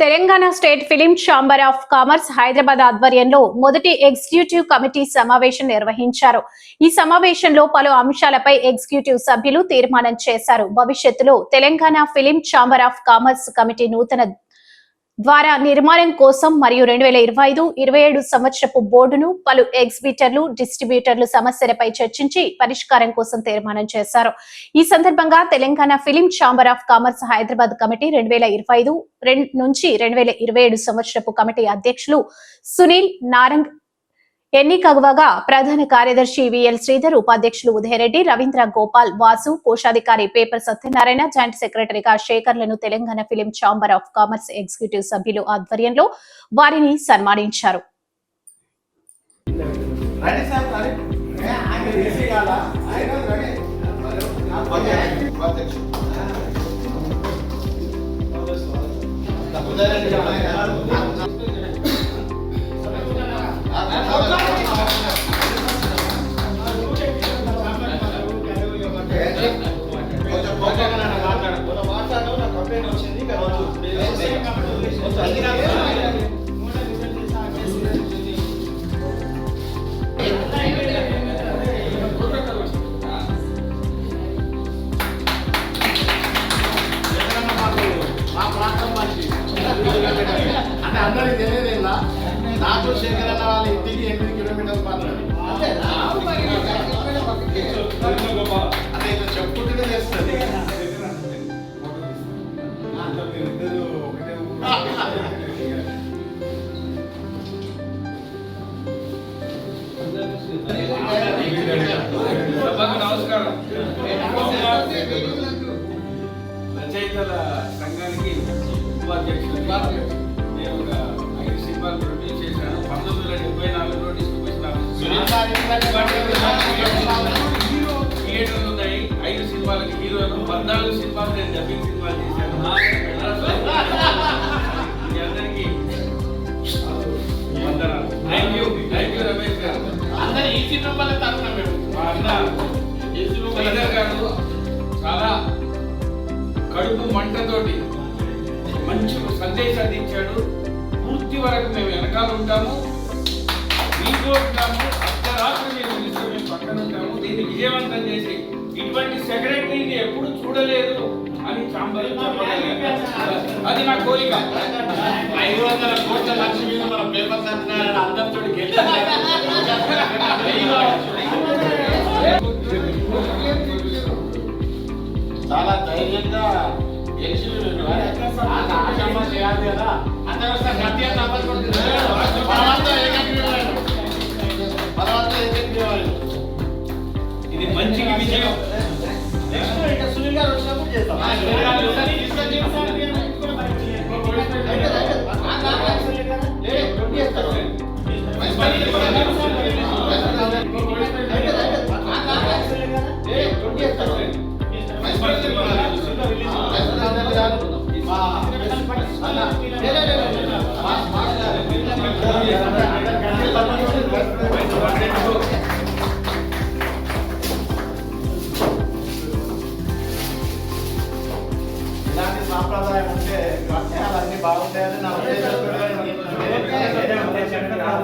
Telangana state film chamber of commerce Hyderabad ఆధ్వర్యంలో మొదటి executive committee సమావేశం నిర్వహించారు. ఈ సమావేశంలో పలు అంశాలపై ఎగ్జిక్యూటివ్ సభ్యులు తీర్మానం చేశారు. భవిష్యత్తులో Telangana film chamber of commerce committee నూతన ద్వారా నిర్మాణం కోసం మరియు రెండు వేల ఇరవై ఐదు ఇరవై ఏడు సంవత్సరపు బోర్డును పలు ఎగ్జిబిటర్లు డిస్ట్రిబ్యూటర్లు సమస్యలపై చర్చించి పరిష్కారం కోసం తీర్మానం చేశారు. ఈ సందర్భంగా Telangana film chamber of commerce Hyderabad committee రెండు వేల ఇరవై ఐదు నుంచి రెండు వేల ఇరవై ఏడు సంవత్సరపు కమిటీ అధ్యక్షులు సునీల్ నారంగ్ ఎన్నికవగా ప్రధాన కార్యదర్శి విఎల్ శ్రీధర్ ఉపాధ్యక్షులు ఉదయరెడ్డి రవీంద్ర గోపాల్ వాసు కోశాధికారి పేపర్ సత్యనారాయణ జాయింట్ సెక్రటరీగా శేఖర్లను Telangana film chamber of commerce executive సభ్యులు ఆధ్వర్యంలో వారిని సన్మానించారు. రండి అంటే అందరికి తెలియదేలా నాకు శేఖర్ అన్న వాళ్ళ ఇంటికి ఎనిమిది కిలోమీటర్లు పడుతుంది అదే ఇట్లా రచయితల సంఘానికి ఉపాధ్యక్షులు నేను ఒక ఐదు సినిమాలు ప్రొడ్యూస్ చేశాను. పంతొమ్మిది వందల డెబ్బై నాలుగులో డిస్ట్రిబ్యూషన్ థియేటర్లు ఉన్నాయి. ఐదు సినిమాలకి హీరోను పద్నాలుగు సినిమాలు నేను డబ్బింగ్ సినిమాలు చేశాను. మీ అందరికీ వందనాలు. Thank you thank you Ramesh గారు. అందరు ఈ చిత్రం మంచి సందేశాన్ని ఇచ్చాడు. పూర్తి వరకు మేము వెనకాల ఉంటాము. మీతో ఉంటాము. అర్ధరాత్రి మేము పిలిస్తే మేము పక్కన ఉంటాము. దీన్ని విజయవంతం చేసి ఇటువంటి సెక్రటరీని ఎప్పుడు చూడలేదు అని చాంబర్ అది నా కోరిక. ఐదు వందల కోట్ల లక్ష మీద మన పేపర్ సత్యనారాయణ అందరితో చాలా ధైర్యంగా గెలిచి కదా? అందరూ గట్టిగా ఏకగ్రీవాలు ఇది మంచి విజయం. సునీల్ గారు వచ్చినప్పుడు చేస్తాం. ఇలాంటి సాంప్రదాయం ఉంటే అన్ని బాగుంటాయని నా ఉద్దేశం